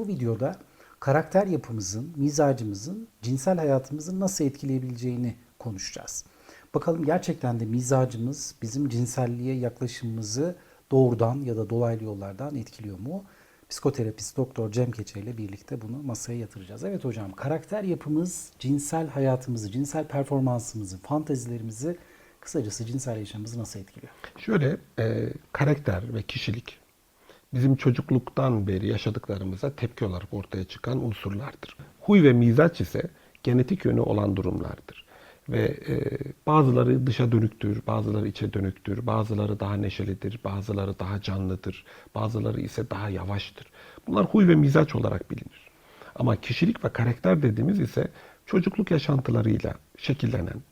Bu videoda karakter yapımızın, mizacımızın cinsel hayatımızı nasıl etkileyebileceğini konuşacağız. Bakalım gerçekten de mizacımız bizim cinselliğe yaklaşımımızı doğrudan ya da dolaylı yollardan etkiliyor mu? Psikoterapist Doktor Cem Keçe ile birlikte bunu masaya yatıracağız. Evet hocam, karakter yapımız cinsel hayatımızı, cinsel performansımızı, fantezilerimizi, kısacası cinsel yaşamımızı nasıl etkiliyor? Şöyle e, karakter ve kişilik bizim çocukluktan beri yaşadıklarımıza tepki olarak ortaya çıkan unsurlardır. Huy ve mizaç ise genetik yönü olan durumlardır. Ve e, bazıları dışa dönüktür, bazıları içe dönüktür, bazıları daha neşelidir, bazıları daha canlıdır, bazıları ise daha yavaştır. Bunlar huy ve mizaç olarak bilinir. Ama kişilik ve karakter dediğimiz ise çocukluk yaşantılarıyla şekillenen,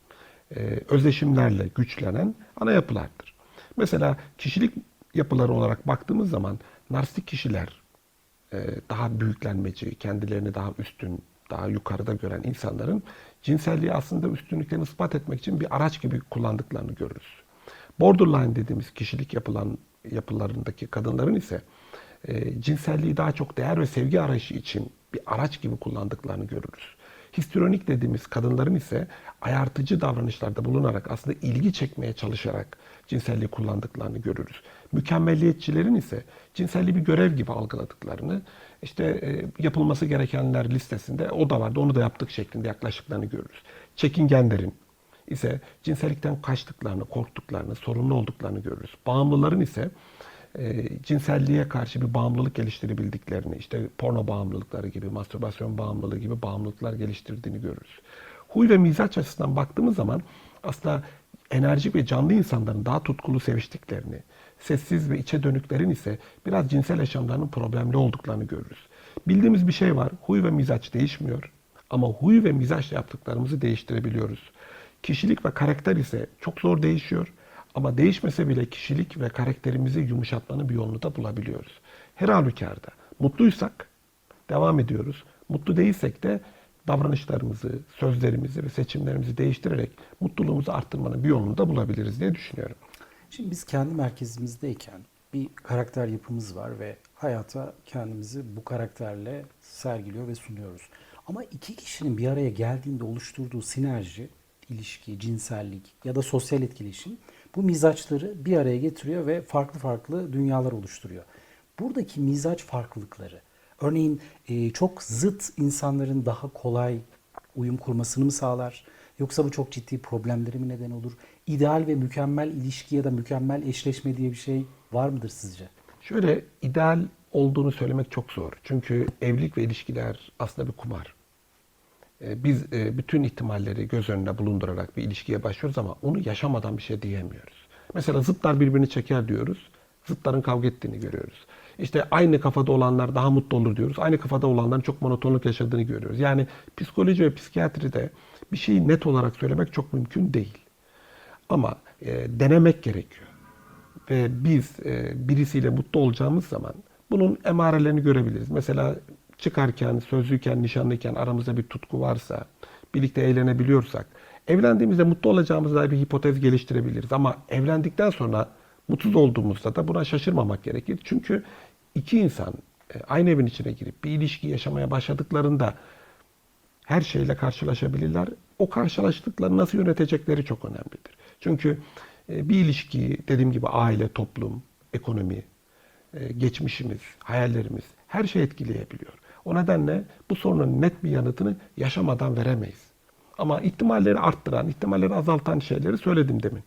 e, özdeşimlerle güçlenen ana yapılardır. Mesela kişilik yapıları olarak baktığımız zaman narsistik kişiler e, daha büyüklenmeci, kendilerini daha üstün, daha yukarıda gören insanların cinselliği aslında üstünlüklerini ispat etmek için bir araç gibi kullandıklarını görürüz. Borderline dediğimiz kişilik yapılan yapılarındaki kadınların ise e, cinselliği daha çok değer ve sevgi arayışı için bir araç gibi kullandıklarını görürüz. Histrionik dediğimiz kadınların ise ayartıcı davranışlarda bulunarak aslında ilgi çekmeye çalışarak cinselliği kullandıklarını görürüz. Mükemmelliyetçilerin ise cinselliği bir görev gibi algıladıklarını, işte e, yapılması gerekenler listesinde o da vardı onu da yaptık şeklinde yaklaştıklarını görürüz. Çekingenlerin ise cinsellikten kaçtıklarını, korktuklarını, sorumlu olduklarını görürüz. Bağımlıların ise e, cinselliğe karşı bir bağımlılık geliştirebildiklerini, işte porno bağımlılıkları gibi, mastürbasyon bağımlılığı gibi bağımlılıklar geliştirdiğini görürüz. Huy ve mizaç açısından baktığımız zaman aslında enerjik ve canlı insanların daha tutkulu seviştiklerini, sessiz ve içe dönüklerin ise biraz cinsel yaşamlarının problemli olduklarını görürüz. Bildiğimiz bir şey var, huy ve mizaç değişmiyor ama huy ve mizaçla yaptıklarımızı değiştirebiliyoruz. Kişilik ve karakter ise çok zor değişiyor. Ama değişmese bile kişilik ve karakterimizi yumuşatmanın bir yolunu da bulabiliyoruz. Her halükarda mutluysak devam ediyoruz. Mutlu değilsek de davranışlarımızı, sözlerimizi ve seçimlerimizi değiştirerek mutluluğumuzu arttırmanın bir yolunu da bulabiliriz diye düşünüyorum. Şimdi biz kendi merkezimizdeyken bir karakter yapımız var ve hayata kendimizi bu karakterle sergiliyor ve sunuyoruz. Ama iki kişinin bir araya geldiğinde oluşturduğu sinerji, ilişki, cinsellik ya da sosyal etkileşim bu mizaçları bir araya getiriyor ve farklı farklı dünyalar oluşturuyor. Buradaki mizaç farklılıkları, örneğin e, çok zıt insanların daha kolay uyum kurmasını mı sağlar? Yoksa bu çok ciddi problemleri mi neden olur? İdeal ve mükemmel ilişki ya da mükemmel eşleşme diye bir şey var mıdır sizce? Şöyle ideal olduğunu söylemek çok zor. Çünkü evlilik ve ilişkiler aslında bir kumar. Ee, Biz e, bütün ihtimalleri göz önüne bulundurarak bir ilişkiye başlıyoruz ama onu yaşamadan bir şey diyemiyoruz. Mesela zıtlar birbirini çeker diyoruz. Zıtların kavga ettiğini görüyoruz. İşte aynı kafada olanlar daha mutlu olur diyoruz. Aynı kafada olanların çok monotonluk yaşadığını görüyoruz. Yani psikoloji ve psikiyatride bir şeyi net olarak söylemek çok mümkün değil. Ama e, denemek gerekiyor. Ve biz e, birisiyle mutlu olacağımız zaman bunun emarelerini görebiliriz. Mesela çıkarken, sözlüyken, nişanlıyken aramızda bir tutku varsa, birlikte eğlenebiliyorsak, evlendiğimizde mutlu olacağımız dair bir hipotez geliştirebiliriz. Ama evlendikten sonra mutsuz olduğumuzda da buna şaşırmamak gerekir. Çünkü iki insan e, aynı evin içine girip bir ilişki yaşamaya başladıklarında her şeyle karşılaşabilirler. O karşılaştıkları nasıl yönetecekleri çok önemlidir. Çünkü e, bir ilişkiyi dediğim gibi aile, toplum, ekonomi, e, geçmişimiz, hayallerimiz her şey etkileyebiliyor. O nedenle bu sorunun net bir yanıtını yaşamadan veremeyiz. Ama ihtimalleri arttıran, ihtimalleri azaltan şeyleri söyledim demin.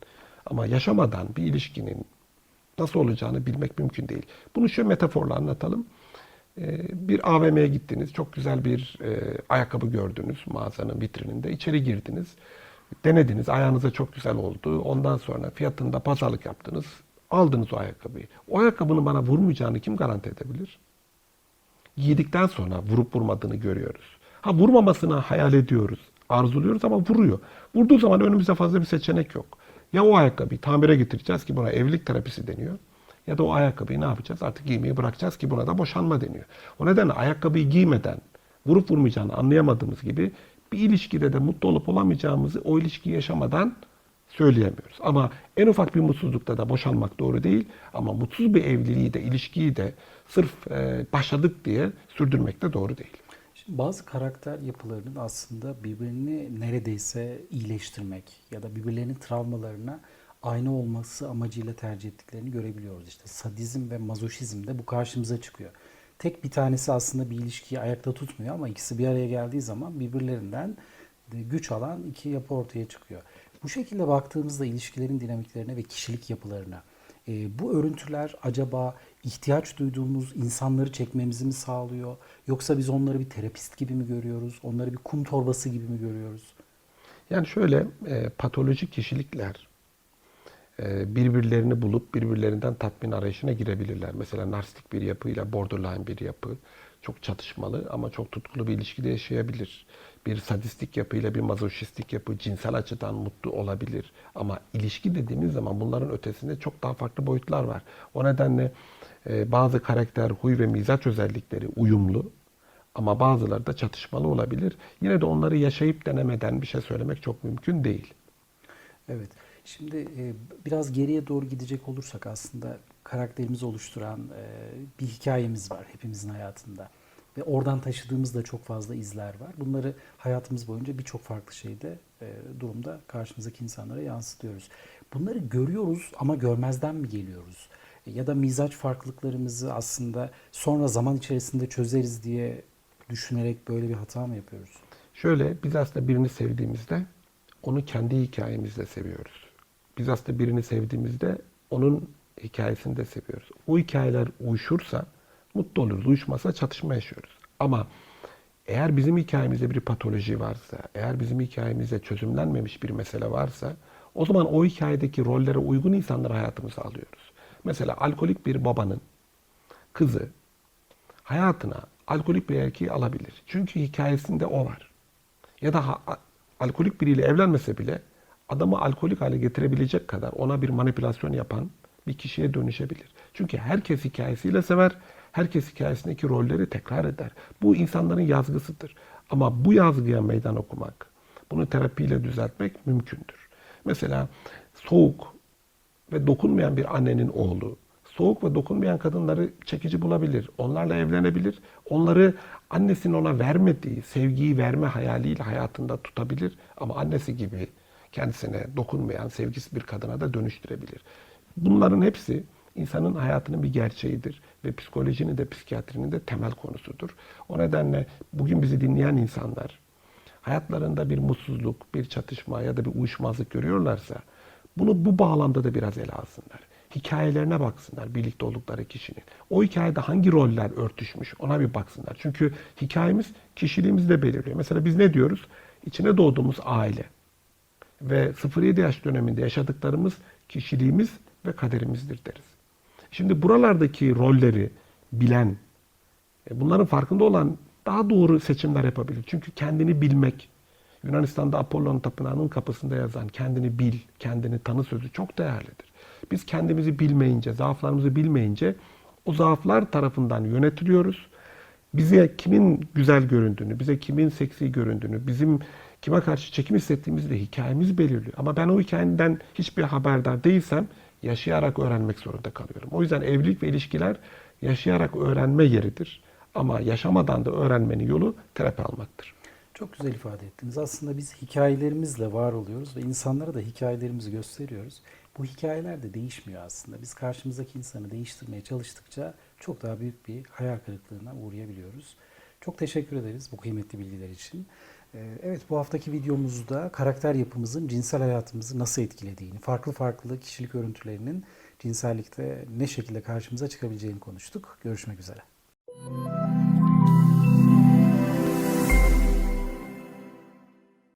Ama yaşamadan bir ilişkinin nasıl olacağını bilmek mümkün değil. Bunu şu metaforla anlatalım. Ee, Bir AVM'ye gittiniz, çok güzel bir e, ayakkabı gördünüz mağazanın vitrininde. İçeri girdiniz, denediniz, ayağınıza çok güzel oldu. Ondan sonra fiyatında pazarlık yaptınız, aldınız o ayakkabıyı. O ayakkabının bana vurmayacağını kim garanti edebilir? Giydikten sonra vurup vurmadığını görüyoruz. Ha vurmamasını hayal ediyoruz, arzuluyoruz ama vuruyor. Vurduğu zaman önümüzde fazla bir seçenek yok. Ya o ayakkabıyı tamire getireceğiz ki buna evlilik terapisi deniyor. Ya da o ayakkabıyı ne yapacağız? Artık giymeyi bırakacağız ki buna da boşanma deniyor. O nedenle ayakkabıyı giymeden vurup vurmayacağını anlayamadığımız gibi bir ilişkide de mutlu olup olamayacağımızı o ilişkiyi yaşamadan söyleyemiyoruz. Ama en ufak bir mutsuzlukta da boşanmak doğru değil. Ama mutsuz bir evliliği de ilişkiyi de sırf e, başladık diye sürdürmek de doğru değil. Şimdi bazı karakter yapılarının aslında birbirini neredeyse iyileştirmek ya da birbirlerinin travmalarına aynı olması amacıyla tercih ettiklerini görebiliyoruz. İşte sadizm ve mazoşizm de bu karşımıza çıkıyor. Tek bir tanesi aslında bir ilişkiyi ayakta tutmuyor ama ikisi bir araya geldiği zaman birbirlerinden de güç alan iki yapı ortaya çıkıyor. Bu şekilde baktığımızda ilişkilerin dinamiklerine ve kişilik yapılarına e, bu örüntüler acaba ihtiyaç duyduğumuz insanları çekmemizi mi sağlıyor? Yoksa biz onları bir terapist gibi mi görüyoruz? Onları bir kum torbası gibi mi görüyoruz? Yani şöyle e, patolojik kişilikler e, birbirlerini bulup birbirlerinden tatmin arayışına girebilirler. Mesela narsistik bir yapıyla borderline bir yapı çok çatışmalı ama çok tutkulu bir ilişkide yaşayabilir. Bir sadistik yapıyla bir mazoşistik yapı cinsel açıdan mutlu olabilir. Ama ilişki dediğimiz zaman bunların ötesinde çok daha farklı boyutlar var. O nedenle e, bazı karakter, huy ve mizaç özellikleri uyumlu ama bazıları da çatışmalı olabilir. Yine de onları yaşayıp denemeden bir şey söylemek çok mümkün değil. Evet. Şimdi e, biraz geriye doğru gidecek olursak aslında karakterimizi oluşturan e, bir hikayemiz var hepimizin hayatında. Ve oradan taşıdığımız da çok fazla izler var. Bunları hayatımız boyunca birçok farklı şeyde, e, durumda karşımızdaki insanlara yansıtıyoruz. Bunları görüyoruz ama görmezden mi geliyoruz? E, Ya da mizaç farklılıklarımızı aslında sonra zaman içerisinde çözeriz diye düşünerek böyle bir hata mı yapıyoruz? Şöyle biz aslında birini sevdiğimizde onu kendi hikayemizde seviyoruz. Biz aslında birini sevdiğimizde onun hikayesini de seviyoruz. O hikayeler uyuşursa mutlu oluruz. Uyuşmazsa çatışma yaşıyoruz. Ama eğer bizim hikayemizde bir patoloji varsa, eğer bizim hikayemizde çözümlenmemiş bir mesele varsa o zaman o hikayedeki rollere uygun insanları hayatımıza alıyoruz. Mesela alkolik bir babanın kızı hayatına alkolik bir erkeği alabilir. Çünkü hikayesinde o var. Ya da alkolik biriyle evlenmese bile adamı alkolik hale getirebilecek kadar ona bir manipülasyon yapan bir kişiye dönüşebilir. Çünkü herkes hikayesiyle sever, herkes hikayesindeki rolleri tekrar eder. Bu insanların yazgısıdır. Ama bu yazgıya meydan okumak, bunu terapiyle düzeltmek mümkündür. Mesela soğuk ve dokunmayan bir annenin oğlu, soğuk ve dokunmayan kadınları çekici bulabilir. Onlarla evlenebilir. Onları annesinin ona vermediği sevgiyi verme hayaliyle hayatında tutabilir. Ama annesi gibi kendisine dokunmayan sevgisiz bir kadına da dönüştürebilir. Bunların hepsi insanın hayatının bir gerçeğidir ve psikolojinin de psikiyatrinin de temel konusudur. O nedenle bugün bizi dinleyen insanlar hayatlarında bir mutsuzluk, bir çatışma ya da bir uyuşmazlık görüyorlarsa bunu bu bağlamda da biraz ele alsınlar. Hikayelerine baksınlar birlikte oldukları kişinin. O hikayede hangi roller örtüşmüş ona bir baksınlar. Çünkü hikayemiz kişiliğimizi de belirliyor. Mesela biz ne diyoruz? İçine doğduğumuz aile ve 0-7 yaş döneminde yaşadıklarımız kişiliğimiz ve kaderimizdir deriz. Şimdi buralardaki rolleri bilen, e, bunların farkında olan daha doğru seçimler yapabilir. Çünkü kendini bilmek, Yunanistan'da Apollon Tapınağı'nın kapısında yazan kendini bil, kendini tanı sözü çok değerlidir. Biz kendimizi bilmeyince, zaaflarımızı bilmeyince o zaaflar tarafından yönetiliyoruz. Bize kimin güzel göründüğünü, bize kimin seksi göründüğünü, bizim kime karşı çekim hissettiğimizi de hikayemiz belirliyor. Ama ben o hikayeden hiçbir haberdar değilsem yaşayarak öğrenmek zorunda kalıyorum. O yüzden evlilik ve ilişkiler yaşayarak öğrenme yeridir. Ama yaşamadan da öğrenmenin yolu terapi almaktır. Çok güzel ifade ettiniz. Aslında biz hikayelerimizle var oluyoruz ve insanlara da hikayelerimizi gösteriyoruz. Bu hikayeler de değişmiyor aslında. Biz karşımızdaki insanı değiştirmeye çalıştıkça çok daha büyük bir hayal kırıklığına uğrayabiliyoruz. Çok teşekkür ederiz bu kıymetli bilgiler için. Ee, Evet bu haftaki videomuzda karakter yapımızın cinsel hayatımızı nasıl etkilediğini, farklı farklı kişilik örüntülerinin cinsellikte ne şekilde karşımıza çıkabileceğini konuştuk. Görüşmek üzere.